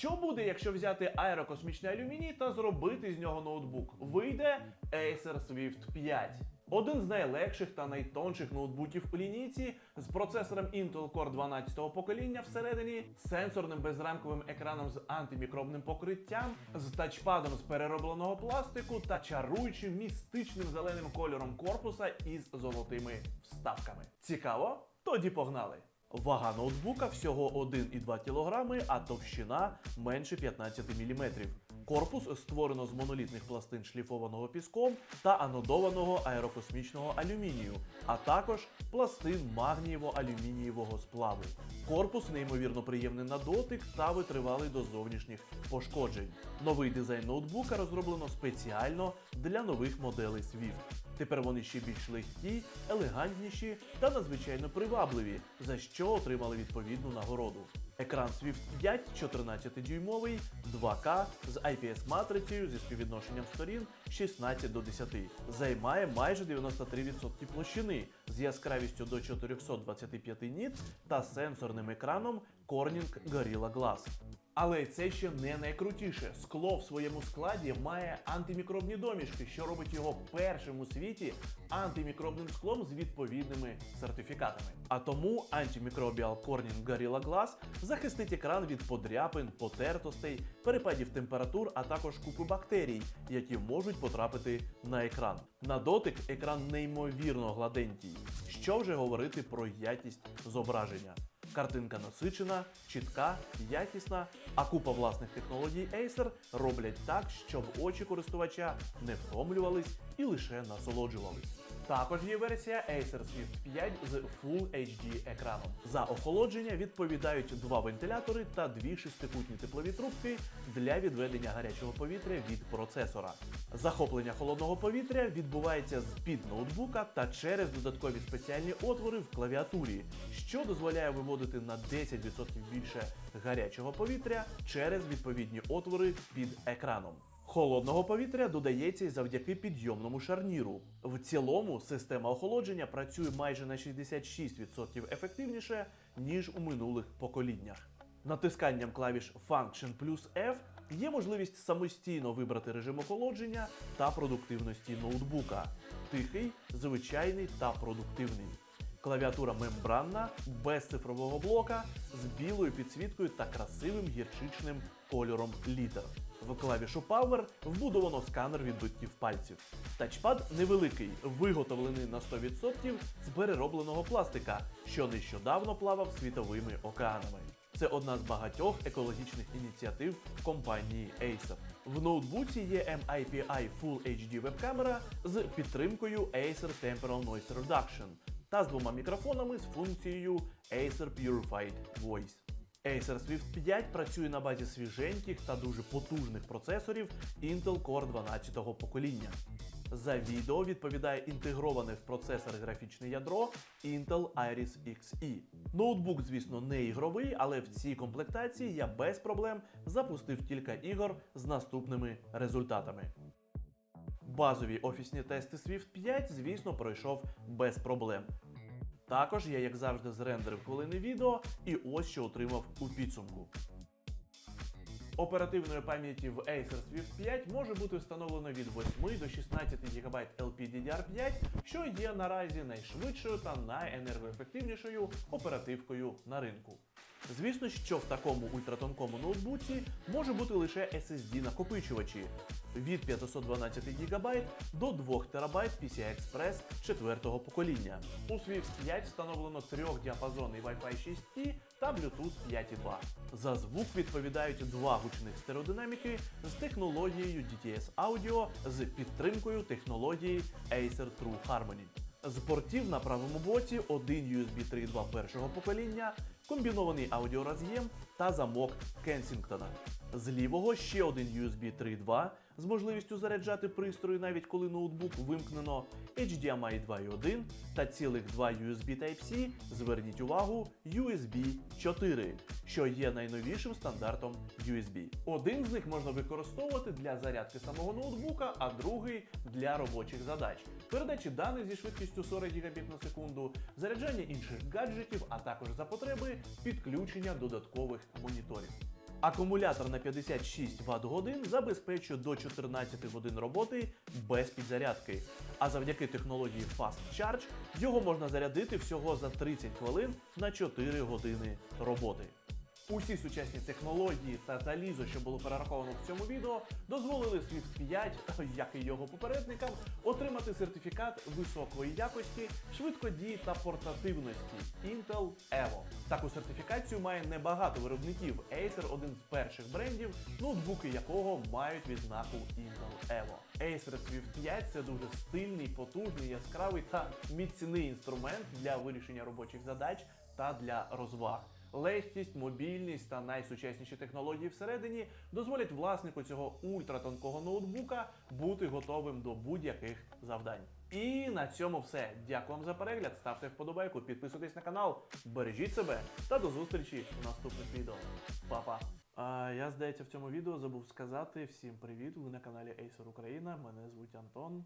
Що буде, якщо взяти аерокосмічний алюміній та зробити з нього ноутбук? Вийде Acer Swift 5. Один з найлегших та найтонших ноутбуків у лінійці з процесором Intel Core 12-го покоління всередині, сенсорним безрамковим екраном з антимікробним покриттям, з тачпадом з переробленого пластику та чаруючим містичним зеленим кольором корпуса із золотими вставками. Цікаво? Тоді погнали! Вага ноутбука всього 1,2 кг, а товщина менше 15 мм. Корпус створено з монолітних пластин шліфованого піском та анодованого аерокосмічного алюмінію, а також пластин магнієво-алюмінієвого сплаву. Корпус неймовірно приємний на дотик та витривалий до зовнішніх пошкоджень. Новий дизайн ноутбука розроблено спеціально для нових моделей Swift. Тепер вони ще більш легкі, елегантніші та надзвичайно привабливі, за що отримали відповідну нагороду. Екран Swift 5 14-дюймовий, 2К з IPS-матрицею зі співвідношенням сторін 16 до 10. Займає майже 93% площини з яскравістю до 425 ніт та сенсорним екраном Corning Gorilla Glass. Але це ще не найкрутіше. Скло в своєму складі має антимікробні домішки, що робить його першим у світі антимікробним склом з відповідними сертифікатами. А тому Antimicrobial Corning Gorilla Glass захистить екран від подряпин, потертостей, перепадів температур, а також купи бактерій, які можуть потрапити на екран. На дотик екран неймовірно гладенький. Що вже говорити про якість зображення. Картинка насичена, чітка, якісна, а купа власних технологій Acer роблять так, щоб очі користувача не втомлювались і лише насолоджувались. Також є версія Acer Swift 5 з Full HD екраном. За охолодження відповідають два вентилятори та дві шестикутні теплові трубки для відведення гарячого повітря від процесора. Захоплення холодного повітря відбувається з-під ноутбука та через додаткові спеціальні отвори в клавіатурі, що дозволяє виводити на 10% більше гарячого повітря через відповідні отвори під екраном. Холодного повітря додається й завдяки підйомному шарніру. В цілому система охолодження працює майже на 66% ефективніше, ніж у минулих поколіннях. Натисканням клавіш Function плюс F є можливість самостійно вибрати режим охолодження та продуктивності ноутбука: тихий, звичайний та продуктивний. Клавіатура мембранна, без цифрового блока, з білою підсвіткою та красивим гірчичним кольором літер. В клавішу Power вбудовано сканер відбитків пальців. Тачпад невеликий, виготовлений на 100% з переробленого пластика, що нещодавно плавав світовими океанами. Це одна з багатьох екологічних ініціатив компанії Acer. В ноутбуці є MIPI Full HD веб-камера з підтримкою Acer Temporal Noise Reduction та з двома мікрофонами з функцією Acer Purified Voice. Acer Swift 5 працює на базі свіженьких та дуже потужних процесорів Intel Core 12 покоління. За відео відповідає інтегроване в процесор графічне ядро Intel Iris Xe. Ноутбук, звісно, не ігровий, але в цій комплектації я без проблем запустив кілька ігор з наступними результатами. Базові офісні тести Swift 5, звісно, пройшов без проблем. Також я, як завжди, зрендерив хвилини відео і ось що отримав у підсумку. Оперативної пам'яті в Acer Swift 5 може бути встановлено від 8 до 16 ГБ LPDDR5, що є наразі найшвидшою та найенергоефективнішою оперативкою на ринку. Звісно, що в такому ультратонкому ноутбуці може бути лише SSD накопичувачі від 512 ГБ до 2 ТБ PCI Express 4 покоління. У Swift 5 встановлено трьохдіапазонний Wi-Fi 6E та Bluetooth 5.2. За звук відповідають два гучних стереодинаміки з технологією DTS Audio з підтримкою технології Acer True Harmony. З портів на правому боці один USB 3.2 першого покоління, комбінований аудіороз'єм та замок Кенсінгтона. З лівого ще один USB 3.2 з можливістю заряджати пристрої навіть коли ноутбук вимкнено, HDMI 2.1 та цілих два USB Type-C, зверніть увагу, USB 4, що є найновішим стандартом USB. Один з них можна використовувати для зарядки самого ноутбука, а другий для робочих задач, передачі даних зі швидкістю 40 Гбіт на секунду, заряджання інших гаджетів, а також за потреби підключення додаткових моніторів. Акумулятор на 56 Вт годин забезпечує до 14 годин роботи без підзарядки. А завдяки технології Fast Charge його можна зарядити всього за 30 хвилин на 4 години роботи. Усі сучасні технології та залізо, що було перераховано в цьому відео, дозволили Swift 5, як і його попередникам, отримати сертифікат високої якості, швидкодії та портативності Intel Evo. Таку сертифікацію має небагато виробників. Acer один з перших брендів, ноутбуки якого мають відзнаку Intel Evo. Acer Swift 5 це дуже стильний, потужний, яскравий та міцний інструмент для вирішення робочих задач та для розваг. Легкість, мобільність та найсучасніші технології всередині дозволять власнику цього ультратонкого ноутбука бути готовим до будь-яких завдань. І на цьому все. Дякую вам за перегляд. Ставте вподобайку, підписуйтесь на канал, бережіть себе та до зустрічі в наступних відео. Па-па! А я, здається, в цьому відео забув сказати всім привіт. Ви на каналі Acer Україна. Мене звуть Антон.